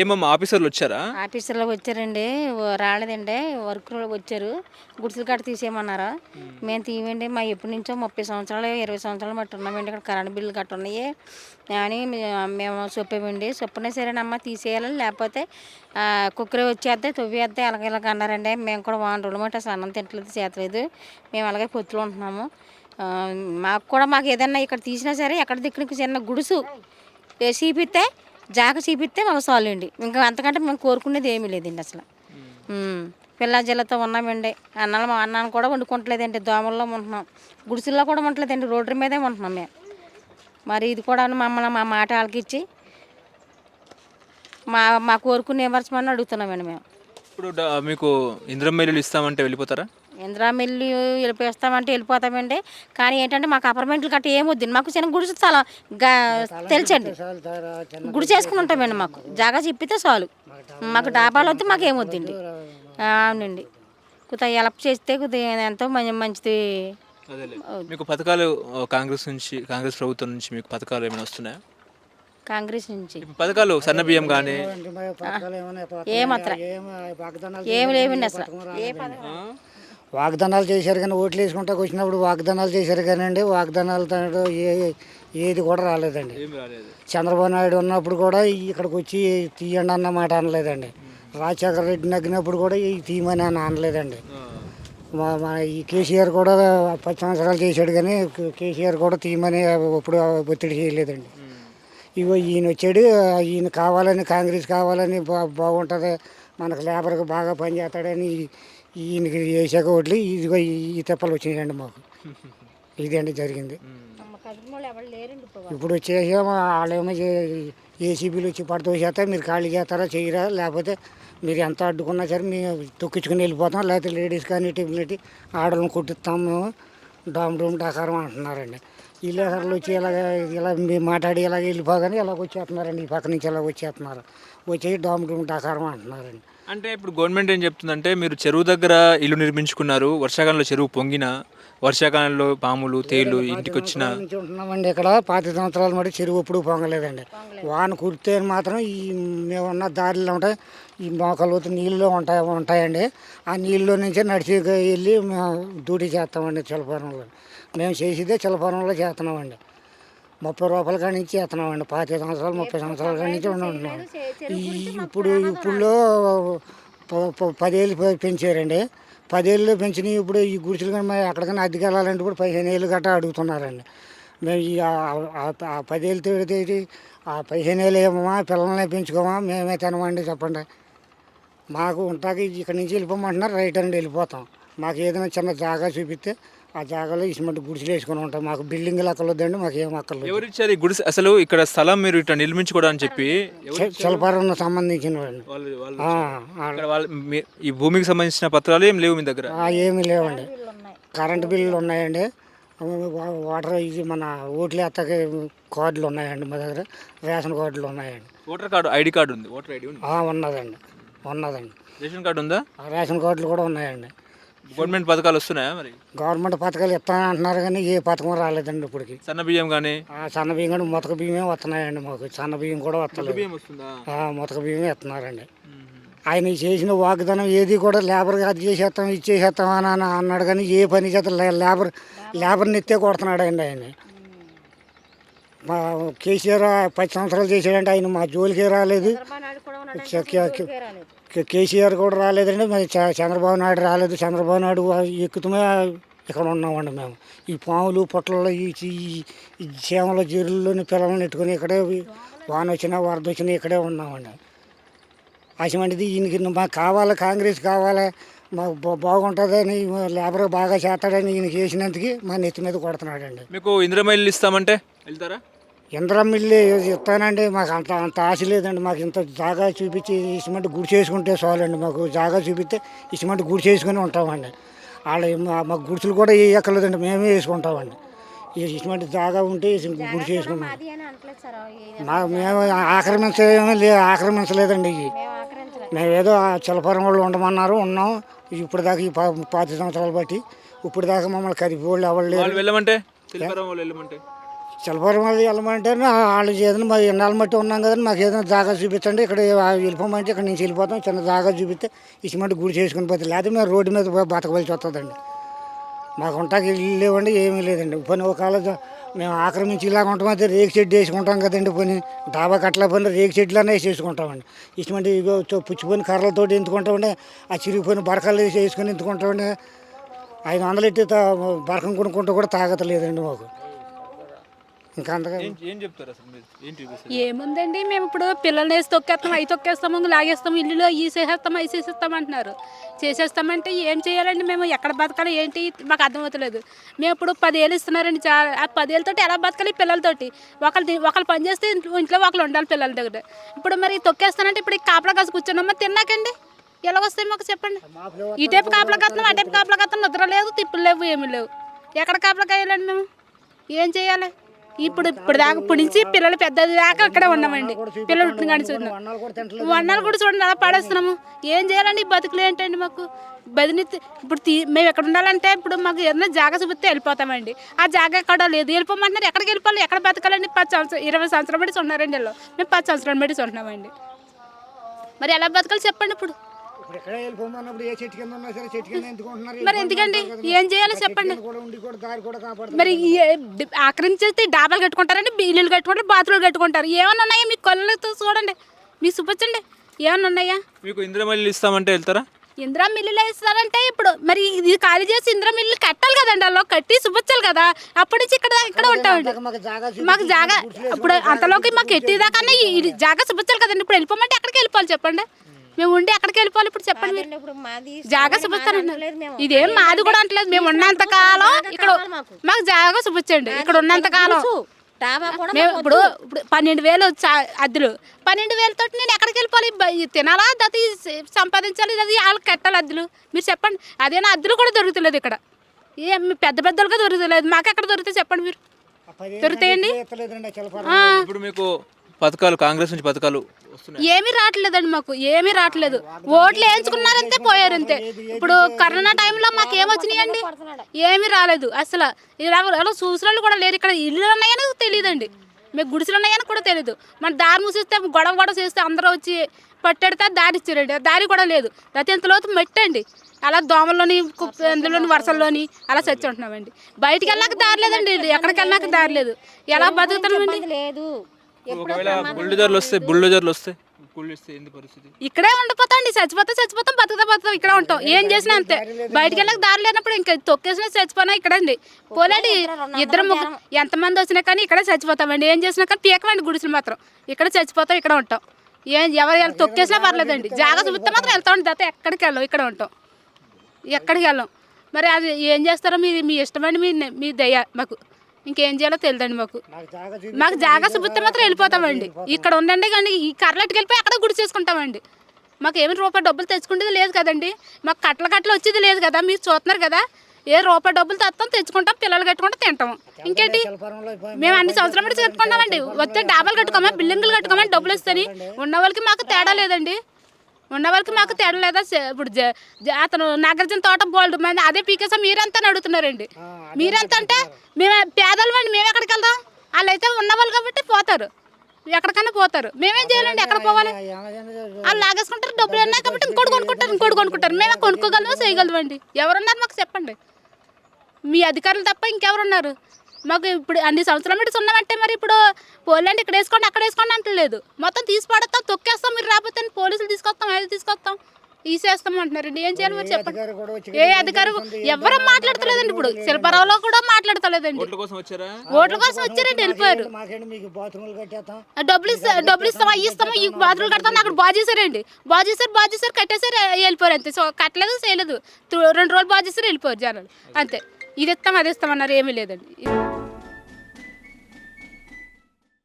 ఏమమ్మా ఆఫీసర్లు వచ్చారా? ఆఫీసర్లో వచ్చారండి. రాలేదండి. వర్క్లో వచ్చారు. గుడిసెలు కట్ట తీసేయమన్నారు? మేము. తీయండి. మా ఎప్పటి నుంచో ముప్పై సంవత్సరాలు ఇరవై సంవత్సరాలు మట్టి ఉన్నామండి. ఇక్కడ కరెంట్ బిల్లు కట్ట ఉన్నాయి. అని మేము చెప్పామండి. చెప్పినా సరేనమ్మా తీసేయాలి. లేకపోతే కుక్కరే వచ్చేస్తే తవ్వేస్తే ఇలాగ ఇలాగ అన్నారండి. మేము కూడా వారం రోజులు మట్టి అసలు అన్నం తింటలేదు చేతలేదు. మేము అలాగే పొత్తులు ఉంటున్నాము. మాకు కూడా మాకు ఏదన్నా ఇక్కడ తీసినా సరే ఎక్కడ దిక్కునికి చిన్న గుడుసు. చీపిస్తే జాగ చూపిస్తే మాకు సాల్వ్ అండి. ఇంకా అంతకంటే మేము కోరుకునేది ఏమీ లేదండి అసలు. పిల్ల జిల్లాతో ఉన్నామండి. అన్నాలు మా అన్నాను కూడా వండుకుంటలేదండి. దోమల్లో ఉంటున్నాం. గుడిసెల్లో కూడా ఉండలేదండి రోడ్డు మీదే ఉంటున్నాం మేము. మరి ఇది కూడా మమ్మల్ని మా మాట ఆలకిచ్చి మా మా కోరుకునే ఏమర్చమని అడుగుతున్నామండి మేము. ఇప్పుడు డ- మీకు ఇంద్రమేలు ఇస్తామంటే వెళ్ళిపోతారా? ఇందిరా మిల్లి వెళ్ళిపోస్తామంటే వెళ్ళిపోతామండి. కానీ ఏంటంటే మాకు అపార్ట్మెంట్లు కట్ట ఏమొద్దు మాకు చిన్న గుడిసె చాలా తెలుసండి. గుడి చేసుకుని ఉంటామండి మాకు. జాగా చెప్పితే చాలు. మాకు డాబాలు వద్దు మాకు ఏమొద్దండి అవునండి. కొద్దిగా హెల్ప్ చేస్తే కొద్దిగా ఎంతో మంచి మంచిది. మీకు పథకాలు కాంగ్రెస్ నుంచి కాంగ్రెస్ ప్రభుత్వం నుంచి మీకు పథకాలు ఏమైనా వస్తున్నాయా? కాంగ్రెస్ నుంచి. పథకాలు సన్న బియ్యం కానీ ఏమాత్రం ఏమి లేవండి అసలు. ఏ వాగ్దానాలు చేశారు కానీ ఓట్లు వేసుకుంటాకు వచ్చినప్పుడు వాగ్దానాలు చేశారు కానండి వాగ్దానాలు ఏ ఏది కూడా రాలేదండి. చంద్రబాబు నాయుడు ఉన్నప్పుడు కూడా ఇక్కడికి వచ్చి తీయండి అన్న మాట అనలేదండి. రాజశేఖర రెడ్డి నగ్గినప్పుడు కూడా ఈ తీయమని అని అనలేదండి. మా మా ఈ కేసీఆర్ కూడా పది సంవత్సరాలు చేశాడు కానీ కేసీఆర్ కూడా తీయమని ఇప్పుడు ఒత్తిడి చేయలేదండి. ఇగో ఈయన వచ్చాడు ఈయన కావాలని కాంగ్రెస్ కావాలని బా బాగుంటుంది మనకు లేబర్కి బాగా పనిచేస్తాడని ఈయనకి వేసాక ఓట్లు ఇదిగో ఈ తెప్పలు వచ్చినాయండి మాకు. ఇదండి జరిగింది. ఇప్పుడు వచ్చేసాము వాళ్ళేమో ఏసీబీలు వచ్చి పడుతూ చేస్తే మీరు ఖాళీ చేస్తారా చేయరా లేకపోతే మీరు ఎంత అడ్డుకున్నా సరే మేము తొక్కించుకుని వెళ్ళిపోతాం లేకపోతే లేడీస్ కానీ టిఫిన్ ఆడలను కొట్టిస్తాం మేము. డామ్ డూమ్ డకారం అంటున్నారండి. ఈ లేఖర్లు వచ్చి ఇలాగ ఇలా మీరు మాట్లాడి ఇలాగ వెళ్ళిపోగానే ఇలాగ వచ్చేస్తున్నారండి ఈ పక్క నుంచి ఇలా వచ్చేస్తున్నారు. వచ్చి డామ్ డూమ్ డకారం అంటున్నారండి. అంటే ఇప్పుడు గవర్నమెంట్ ఏం చెప్తుందంటే మీరు చెరువు దగ్గర ఇల్లు నిర్మించుకున్నారు వర్షాకాలంలో చెరువు పొంగిన వర్షాకాలంలో పాములు తేళ్ళు ఇంటికి వచ్చిన ఉంటున్నామండి ఇక్కడ. పాతి సంవత్సరాల మటు చెరువు ఎప్పుడు పొంగలేదండి. వాన కురితే మాత్రం ఈ మేమున్న దారిలో ఉంటాయి ఈ మోకాలు నీళ్ళు ఉంటాయి ఉంటాయండి. ఆ నీళ్ళలో నుంచే నడిచి వెళ్ళి మేము డ్యూటీ చేస్తామండి చిలపరంలో మేము చేసేదే చిలపరంలో చేస్తున్నామండి. ముప్పై రూపాయల కాడి నుంచి చేస్తున్నామండి. పాతి సంవత్సరాలు ముప్పై సంవత్సరాల కాడి నుంచి ఉంటున్నాం ఇప్పుడు ఇప్పుడులో పదేళ్ళు పెంచారండి. పదేళ్ళు పెంచిన ఇప్పుడు ఈ గుడిసెలు కానీ మరి ఎక్కడికైనా అద్దెకి వెళ్ళాలంటే ఇప్పుడు పదిహేను ఏళ్ళు గట్రా అడుగుతున్నారండి. మేము ఈ ఆ- పదేళ్ళు తిడితే ఆ పదిహేను ఏళ్ళు ఏమమ్మా పిల్లల్ని పెంచుకోమా మేమే తినమండి చెప్పండి. మాకు ఉంటాకి ఇక్కడి నుంచి వెళ్ళిపోమంటున్నారు రైట్ అండి వెళ్ళిపోతాం. మాకు ఏదైనా చిన్న జాగా చూపిస్తే ఆ జాగాలో ఇసుమంటి గుడిసెలు వేసుకొని ఉంటాం. మాకు బిల్డింగ్లు అక్కర్లేదండి మాకు ఏం అక్కర్లేదు. ఎవరు ఇచ్చారు ఈ గుడిసె? అసలు ఇక్కడ స్థలం మీరు ఇట్లా నిర్మించుకోవడానికి చెప్పి శిల్పారం సంబంధించిన వాళ్ళు ఈ భూమికి సంబంధించిన పత్రాలు ఏం లేవు మీ దగ్గర? ఏమీ లేవండి. కరెంటు బిల్లులు ఉన్నాయండి. వాటర్ ఇది మన ఓట్లు ఎత్తకి కార్డులు ఉన్నాయండి మా దగ్గర. రేషన్ కార్డులు ఉన్నాయండి. ఓటర్ కార్డు ఐడి కార్డు ఉంది. ఓటర్ ఐడి ఉన్నదండి. ఉన్నదండి. రేషన్ కార్డు ఉందా? రేషన్ కార్డులు కూడా ఉన్నాయండి. గవర్నమెంట్ పథకాలు వస్తున్నాయా మరి? గవర్నమెంట్ పథకాలు ఇస్తానని అంటున్నారు కానీ ఏ పథకం రాలేదండి ఇప్పటికి. సన్న బియ్యం కానీ ఆ సన్న బియ్యం కూడా మొతక బియ్యమే వస్తున్నాయండి మాకు. సన్న బియ్యం కూడా వస్తలేదు. బియ్యం వస్తుందా? ఆ, మొతక బియ్యమే ఇస్తున్నారండి. ఆయన చేసిన వాగ్దానం ఏది కూడా లేబర్ అది చేసేస్తాం ఇది చేసేస్తాం అని అని అన్నాడు కానీ ఏ పని చేత లేబర్ లేబర్ని ఎత్తే కొడుతున్నాడు అండి ఆయన మా కేసీఆర్ పది సంవత్సరాలు చేశాడంటే ఆయన మా జోలికే రాలేదు. కేసీఆర్ కూడా రాలేదండి. మరి చంద్రబాబు నాయుడు రాలేదు. చంద్రబాబు నాయుడు ఎక్కుతమే ఇక్కడ ఉన్నామండి మేము. ఈ పాములు పొట్లలో ఈ చీమల జీరుల్లోని పిల్లల్ని నెట్టుకొని ఇక్కడే వాన వచ్చినా వరద వచ్చినా ఇక్కడే ఉన్నామండి. అటువంటిది ఈయనకి మాకు కావాలి కాంగ్రెస్ కావాలి మాకు బా- బాగుంటుందని లేబర్ బాగా చేస్తాడని ఈయనకి వేసినందుకు మా నెత్తి మీద కొడుతున్నాడండి. మీకు ఇంద్రమైలు ఇస్తామంటే వెళ్తారా? ఇంద్రం ఇల్లు ఇస్తానండి మాకు అంత అంత ఆశ లేదండి మాకు ఇంత జాగా చూపించి ఇసుమంటి గుడి చేసుకుంటే చాలండి మాకు జాగా చూపిస్తే ఇసుమంటి గుడి చేసుకుని ఉంటామండి. వాళ్ళు మా- మాకు గుడిసెలు కూడా ఎక్కలేదండి మేమే వేసుకుంటామండి. ఈ ఇసుమంటి జాగా ఉంటే గుడి చేసుకుంటాం మా మేము ఆక్రమించలేమో లే ఆక్రమించలేదండి ఇవి. మేము ఆకరించలేదు మేము ఏదో ఆ చిలపరం వాళ్ళు ఉండమన్నారు ఉన్నాం. ఇప్పుడు దాకా ఈ పాతి సంవత్సరాలు బట్టి ఇప్పుడు దాకా మమ్మల్ని కదిపి వాళ్ళు ఎవరు లేరు. వెళ్ళమంటే? చిలపరం వాళ్ళు వెళ్ళమంటే వాళ్ళు ఏదైనా మా ఎన్నాళ్ళు మట్టి ఉన్నాం కదండి మాకు ఏదైనా జాగా చూపించండి ఇక్కడ వెళ్ళిపోమంటే ఇక్కడ నుంచి వెళ్ళిపోతాం చిన్న జాగా చూపిస్తే ఇసుమంటే గుడి చేసుకుని పోతే లేకపోతే మేము రోడ్డు మీద పోయి బతకవలసి వస్తుందండి. మాకు ఉంటాకి ఇల్లు లేవండి ఏమీ లేదండి. పని ఒకవేళ మేము ఆక్రమించి ఇలాగ ఉంటామైతే రేకు చెట్టు వేసుకుంటాం కదండి పని. డాబా కట్ల పని రేకు చెట్లనే వేసేసుకుంటామండి. ఇటువంటి పుచ్చిపోయిన కర్రలతో ఎంతుకుంటామండి ఆ చిరిగిపోయిన బరకలు వేసి వేసుకొని ఎంతుకుంటామండి ఐదు వందలు ఎట్టి బరకం కొనుక్కుంటూ కూడా తాగత లేదండి మాకు. ఇంకా అంతగా ఏం ఏం చెప్తారు అసలు మీరు? ఏం చూపిస్తారు ఏముందండి మేము ఇప్పుడు పిల్లల్ని వేసి తొక్కేస్తాం అవి తొక్కేస్తాము లాగేస్తాము ఇల్లులో ఈ చేసేస్తాం అవి చేసేస్తాం అంటున్నారు. చేసేస్తామంటే ఏం చేయాలండి మేము? ఎక్కడ బతకాలి ఏంటి? మాకు అర్థమవుతలేదు. మేము ఇప్పుడు పదేళ్ళు ఇస్తున్నారండి చా ఆ పదేళ్ళతోటి ఎలా బతకాలి పిల్లలతోటి? ఒకళ్ళు ఒకళ్ళు పని చేస్తే ఇంట్లో ఇంట్లో ఒకళ్ళు ఉండాలి పిల్లల దగ్గర. ఇప్పుడు మరి తొక్కేస్తానంటే ఇప్పుడు ఈ కాపలా కాసి కూర్చున్నామా? తిన్నాకండి. ఎలాగొస్తాయి మాకు చెప్పండి. ఈ టైపు కాపలా కత్తున్నాం ఆ టైపు కాపలా కత్తున్నాం నిద్ర లేదు తిప్పులు లేవు ఏమీ లేవు. ఎక్కడ కాపలా కాయాలండి మేము? ఏం చేయాలి? ఇప్పుడు ఇప్పుడు దాకా ఇప్పుడు నుంచి పిల్లలు పెద్దది దాకా అక్కడే ఉన్నామండి. పిల్లలు కానీ చూడండి కూడా వన్నాలు కూడా చూడండి అలా పడేస్తున్నాము. ఏం చేయాలండి బతుకులు ఏంటండి మాకు? బదిని ఇప్పుడు తీ మేము ఎక్కడ ఉండాలంటే ఇప్పుడు మాకు ఏదైనా జాగా చూపితే వెళ్ళిపోతామండి. ఆ జాగా ఎక్కడ లేదు. వెళ్ళిపోమంటున్నారు. ఎక్కడికి వెళ్ళిపోవాలి? ఎక్కడ బతకాలండి పది సంవత్సరం ఇరవై సంవత్సరాలు బట్టి ఉన్నారండి వీళ్ళు. మేము పది సంవత్సరాలు బట్టి ఉంటున్నామండి మరి ఎలా బతకాలి చెప్పండి ఇప్పుడు? ఇప్పుడు ఎక్కడ వెళ్ళిపోమన్నప్పుడు ఏ చెట్టు కింద ఉన్నా సరే చెట్టు కింద ఎందుకుంటున్నారు? మరి ఎందుకండి? ఏం చేయాలో చెప్పండి. కూడా ఉండి కూడా దారి కూడా కాపాడుతుంది మరి ఆక్రమించేస్తే డాబాలు కట్టుకుంటారండి ఇల్లులు కట్టుకుంటారు బాత్రూమ్లు కట్టుకుంటారు. ఏమన్నా ఉన్నాయా మీ కళ్ళతో చూడండి? మీకు చూపించండి ఏమన్నా ఉన్నాయా? మీకు ఇంద్రమల్లి ఇస్తామంటే వెళ్తారా? ఇందిరా మిల్లులు వేస్తారంటే ఇప్పుడు మరి ఇది ఖాళీ చేసి ఇందిరా మిల్లు కట్టాలి కదండి అలా కట్టి చూపించాలి కదా. అప్పటి నుంచి ఇక్కడ ఇక్కడ ఉంటామండి మాకు జాగా మాకు జాగా ఇప్పుడు అంతలోకి మాకు ఎట్టేదాకా జాగా చూపించాలి కదండి ఇప్పుడు వెళ్ళిపోమంటే ఎక్కడికి వెళ్ళిపోవాలి చెప్పండి? మేము ఉండి ఎక్కడికి వెళ్ళిపోవాలి ఇప్పుడు చెప్పండి మీరు. ఇప్పుడు మాది జాగా చూపిస్తానండి ఇదేం మాది కూడా అంటలేదు మేము ఉన్నంత కాలం ఇక్కడ మాకు. జాగా చూపించండి ఇక్కడ ఉన్నంత కాలం. మేము ఇప్పుడు ఇప్పుడు పన్నెండు వేలు అద్దెలు. పన్నెండు వేలతో నేను ఎక్కడికి వెళ్ళిపోవాలి? తినాలా? దతి సంపాదించాలి? అది వాళ్ళకి కట్టాలి అద్దెలు? మీరు చెప్పండి. అదేనా? అద్దెలు కూడా దొరుకుతలేదు ఇక్కడ. ఏ మీ పెద్ద పెద్దలుగా దొరుకుతలేదు. మాకు ఎక్కడ దొరుకుతాయి చెప్పండి మీరు? దొరుకుతాయండి? ఇప్పుడు మీకు పథకాలు కాంగ్రెస్ నుంచి పథకాలు వస్తున్నాయి. ఏమీ రావట్లేదండి మాకు ఏమీ రావట్లేదు. ఓట్లు వేయించుకున్నారంతే పోయారంతే. ఇప్పుడు కరోనా టైంలో మాకు ఏమొచ్చినాయండి ఏమీ రాలేదు. అసలు ఎవరో చూసిన కూడా లేరు. ఇక్కడ ఇల్లు ఉన్నాయని తెలియదండి. మీకు గుడిసెలు ఉన్నాయని కూడా తెలియదు మన దారి మూసిస్తే గొడవ గొడవ చేస్తే అందరూ వచ్చి పట్టెడితే దారి ఇచ్చారండి. ఆ దారి కూడా లేదు. ప్రతి ఎంత లోతు మెట్టండి. అలా దోమల్లోని అందులోని వర్షంలోని అలా చచ్చి ఉంటున్నామండి. బయటికి వెళ్ళాక దారి లేదండి. ఎక్కడికి వెళ్ళాక దారి లేదు. ఎలా బతుకుతున్నామండి? లేదు. ఒకవేళ బుల్డోజర్లు వస్తే బుల్డోజర్లు వస్తే? ఇక్కడే ఉండిపోతాండి చచ్చిపోతే చచ్చిపోతాం బతుకుతా బతుకుతాం ఇక్కడే ఉంటాం. ఏం చేసినా అంతే. బయటికి వెళ్ళక దారి లేనప్పుడు ఇంకా తొక్కేసినా చచ్చిపోయినా ఇక్కడండి పోలేండి ఇద్దరు ముగ్గురు ఎంతమంది వచ్చినా కానీ ఇక్కడే చచ్చిపోతామండి. ఏం చేసినా కానీ పీకమండి గుడిసెలు మాత్రం. ఇక్కడ చచ్చిపోతాం ఇక్కడ ఉంటాం. ఏం ఎవరు వెళ్ళి తొక్కేసినా పర్లేదండి. జాగా చూపిస్తే మాత్రం వెళ్తాం తప్ప ఎక్కడికి వెళ్ళం ఇక్కడ ఉంటాం. ఎక్కడికి వెళ్ళం? మరి అది ఏం చేస్తారో మీ మీ ఇష్టమండి మీ మీ దయ మాకు. ఇంకేం చేయాలో తెలియదండి మాకు. మాకు జాగా చూపిస్తే మాత్రం వెళ్ళిపోతామండి. ఇక్కడ ఉండండి కానీ ఈ కర్రలెట్టుకు వెళ్ళిపోయి అక్కడ గుడి చేసుకుంటామండి. మాకు ఏమి రూపాయి డబ్బులు తెచ్చుకునేది లేదు కదండి. మాకు కట్టల కట్టలు వచ్చేది లేదు కదా మీరు చూస్తున్నారు కదా. ఏ రూపాయి డబ్బులు తెస్తాం తెచ్చుకుంటాం పిల్లలు కట్టుకుంటాం తింటాం. ఇంకేంటి? మేము అన్ని సంవత్సరాల నుంచి కట్టుకుంటామండి వస్తే డాబాలు కట్టుకోమా బిల్డింగులు కట్టుకోమని డబ్బులు ఇస్తాని ఉన్న వాళ్ళకి మాకు తేడా లేదండి. ఉన్న వాళ్ళకి మాకు తేడా లేదా? సే- ఇప్పుడు అతను నాగార్జున తోట బోల్డ్ మంది అదే పీకేసా మీరెంత అని అడుగుతున్నారండి మీరెంత అంటే మేము పేదలు అండి మేము ఎక్కడికి వెళ్దాం? వాళ్ళు అయితే ఉన్నవాళ్ళు కాబట్టి పోతారు. ఎక్కడికైనా పోతారు. మేమేం చేయాలండి? ఎక్కడ పోవాలి? వాళ్ళు లాగేసుకుంటారు డబ్బులు ఉన్నాయి కాబట్టి ఇంకోటి కొనుక్కుంటారు ఇంకోటి కొనుక్కుంటారు. మేమే కొనుక్కోగలమో చేయగలమండి ఎవరున్నారు మాకు చెప్పండి. మీ అధికారులు తప్ప ఇంకెవరున్నారు? మాకు ఇప్పుడు అన్ని సంవత్సరాలు పెట్టి ఉన్నామంటే మరి ఇప్పుడు పోలండి ఇక్కడ వేసుకోండి అక్కడ వేసుకోండి అంటలేదు. మొత్తం తీసి పడతాం తొక్కేస్తాం మీరు రాకపోతే పోలీసులు తీసుకొస్తాం అది తీసుకొస్తాం. తీసేస్తాం అంటున్నారండి ఏం చేయాలి మీరు చెప్పండి. ఏ అధికారి ఎవరు మాట్లాడతలేదండి ఇప్పుడు. శిల్పారావులో కూడా మాట్లాడతలేదండి. ఓట్ల కోసం వచ్చారా? ఓట్ల కోసం వచ్చారండి వెళ్ళిపోయారు. బాత్రూములు డబ్బులు ఇస్తా డబ్బులు ఇస్తామా అవి ఇస్తామా ఈ బాత్రూమ్ కడతాం అక్కడ బాగా చేశారండి బాగా చేశారు బాగా చేశారు కట్టేశారు వెళ్ళిపోయారు అంతే. సో కట్టలేదు చేయలేదు. రెండు రోజులు బాగా చేశారు వెళ్ళిపోయారు జనాలు. అంతే. ఇది ఇస్తాం అది ఇస్తామన్నారు ఏమీ లేదండి.